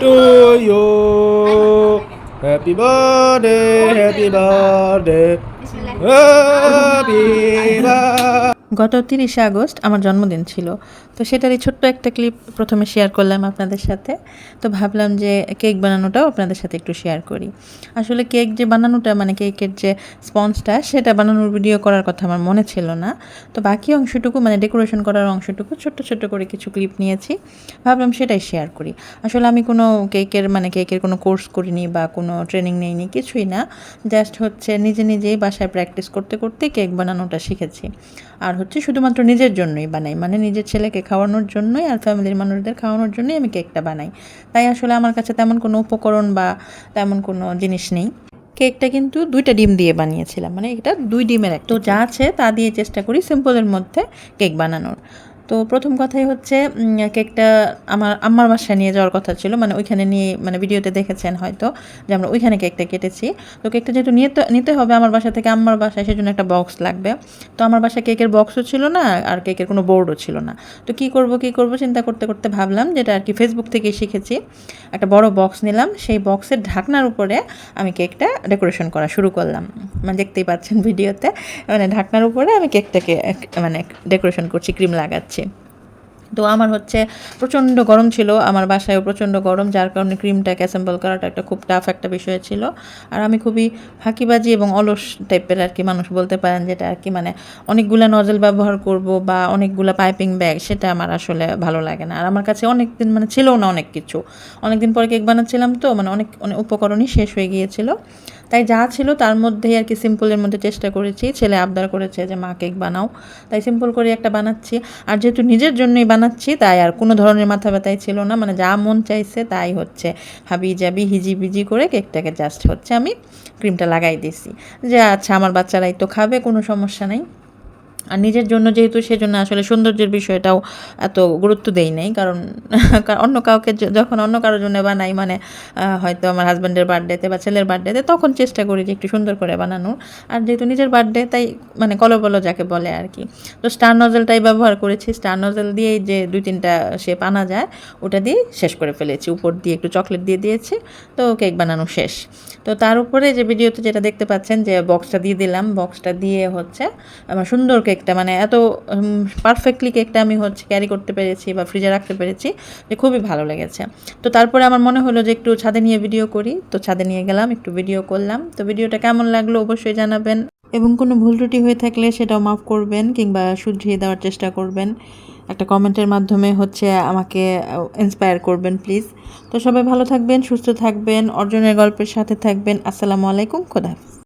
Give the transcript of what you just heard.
to you. Happy birthday, happy birthday, happy birthday. গত তিরিশে August আমার জন্মদিন ছিল। তো সেটারই ছোট্ট একটা ক্লিপ প্রথমে শেয়ার করলাম আপনাদের সাথে। তো ভাবলাম যে কেক বানানোটাও আপনাদের সাথে একটু শেয়ার করি। আসলে কেক যে বানানোটা মানে কেকের যে স্পঞ্জটা সেটা বানানোর ভিডিও করার কথা আমার মনে ছিল না। তো বাকি অংশটুকু মানে ডেকোরেশন করার অংশটুকু ছোট্ট ছোট্ট করে কিছু ক্লিপ নিয়েছি। ভাবলাম সেটাই শেয়ার করি। আসলে আমি কোনো কেকের মানে কেকের কোনো কোর্স করিনি বা কোনো ট্রেনিং নেইনি, কিছুই না। জাস্ট হচ্ছে নিজে নিজেই বাসায় প্র্যাকটিস করতে করতে কেক বানানোটা শিখেছি। আর হচ্ছে শুধুমাত্র নিজের জন্যই বানাই। মানে নিজের ছেলেকে খাওয়ানোর জন্যই আর ফ্যামিলির মানুষদের খাওয়ানোর জন্যই আমি কেকটা বানাই। তাই আসলে আমার কাছে তেমন কোনো উপকরণ বা তেমন কোনো জিনিস নেই। কেকটা কিন্তু দুইটা ডিম দিয়ে বানিয়েছিলাম। মানে এটা দুই ডিমের এক তো যা আছে তা দিয়ে চেষ্টা করি সিম্পলের মধ্যে কেক বানানোর। তো প্রথম কথাই হচ্ছে কেকটা আমার আম্মার বাসায় নিয়ে যাওয়ার কথা ছিল মানে ওইখানে নিয়ে মানে ভিডিওতে দেখেছেন হয়তো যে আমরা ওইখানে কেকটা কেটেছি। তো কেকটা যেহেতু নিতে নিতে হবে আমার বাসা থেকে, আম্মার বাসায় সেজন্য একটা বক্স লাগবে। তো আমার বাসায় কেকের বক্সও ছিল না, আর কেকের কোনো বোর্ডও ছিল না। তো কি করব কি করব চিন্তা করতে করতে ভাবলাম যেটা আর কি ফেসবুক থেকে শিখেছি। একটা বড় বক্স নিলাম, সেই বক্সের ঢাকনার উপরে আমি কেকটা ডেকোরেশন করা শুরু করলাম। মানে দেখতেই পাচ্ছেন ভিডিওতে মানে ঢাকনার উপরে আমি কেকটাকে মানে ডেকোরেশন করছি, ক্রিম লাগাচ্ছি। তো আমার হচ্ছে প্রচণ্ড গরম ছিল, আমার বাসায়ও প্রচণ্ড গরম, যার কারণে ক্রিমটাকে অ্যাসেম্বল করাটা একটা খুব টাফ একটা বিষয় ছিল। আর আমি খুবই ফাঁকিবাজি এবং অলস টাইপের আর কি মানুষ বলতে পারেন যেটা আর কি মানে অনেকগুলা নজল ব্যবহার করব বা অনেকগুলা পাইপিং ব্যাগ সেটা আমার আসলে ভালো লাগে না। আর আমার কাছে অনেক দিন মানে ছিলও না অনেক কিছু। অনেক দিন পরে কেক বানাচ্ছিলাম তো মানে অনেক অনেক উপকরণই শেষ হয়ে গিয়েছিল। তাই যা ছিল তার মধ্যেই আর কি সিম্পলের মধ্যে চেষ্টা করেছি। ছেলে আবদার করেছে যে মা কেক বানাও। তাই সিম্পল করে একটা বানাচ্ছি। আর যেহেতু নিজের জন্যই বানাচ্ছি, তাই আর কোনো ধরনের মাথা ব্যথাই ছিল না। মানে যা মন চাইছে তাই হচ্ছে। হাবি যাবি হিজি বিজি করে কেকটাকে জাস্ট হচ্ছে আমি ক্রিমটা লাগাই দিছি। যে আচ্ছা আমার বাচ্চারাই তো খাবে, কোনো সমস্যা নেই। আর নিজের জন্য যেহেতু সেজন্য আসলে সৌন্দর্যের বিষয়টাও এত গুরুত্ব দেই নাই। কারণ অন্য কাউকে যখন অন্য কারোর জন্য বানাই মানে হয়তো আমার হাজব্যান্ডের বার্থডেতে বা ছেলের বার্থডেতে তখন চেষ্টা করি যে একটু সুন্দর করে বানানোর। আর যেহেতু নিজের বার্থডে তাই মানে কলবলো যাকে বলে আর কি। তো স্টার নজেলটাই ব্যবহার করেছি। স্টার নজেল দিয়েই যে দুই তিনটা শেপ আনা যায়, ওটা দিয়ে শেষ করে ফেলেছি। উপর দিয়ে একটু চকলেট দিয়ে দিয়েছি, তো কেক বানানো শেষ। তো তার উপরে যে ভিডিওতে যেটা দেখতে পাচ্ছেন, যে বক্সটা দিয়ে দিলাম। বক্সটা দিয়ে হচ্ছে আমার সুন্দর কেকটা মানে এত পারফেক্টলি কেকটা আমি হচ্ছে ক্যারি করতে পেরেছি বা ফ্রিজে রাখতে পেরেছি যে খুবই ভালো লেগেছে। তো তারপরে আমার মনে হলো যে একটু ছাদে নিয়ে ভিডিও করি। তো ছাদে নিয়ে গেলাম, একটু ভিডিও করলাম। তো ভিডিওটা কেমন লাগল অবশ্যই জানাবেন। এবং কোনো ভুল ত্রুটি হয়ে থাকলে সেটাও মাফ করবেন কিংবা শুধরিয়ে দেওয়ার চেষ্টা করবেন। একটা কমেন্টের মাধ্যমে হচ্ছে আমাকে ইন্সপায়ার করবেন প্লিজ তো সবাই ভালো থাকবেন, সুস্থ থাকবেন, অর্জনের গল্পের সাথে থাকবেন। আসসালামু আলাইকুম, খোদা।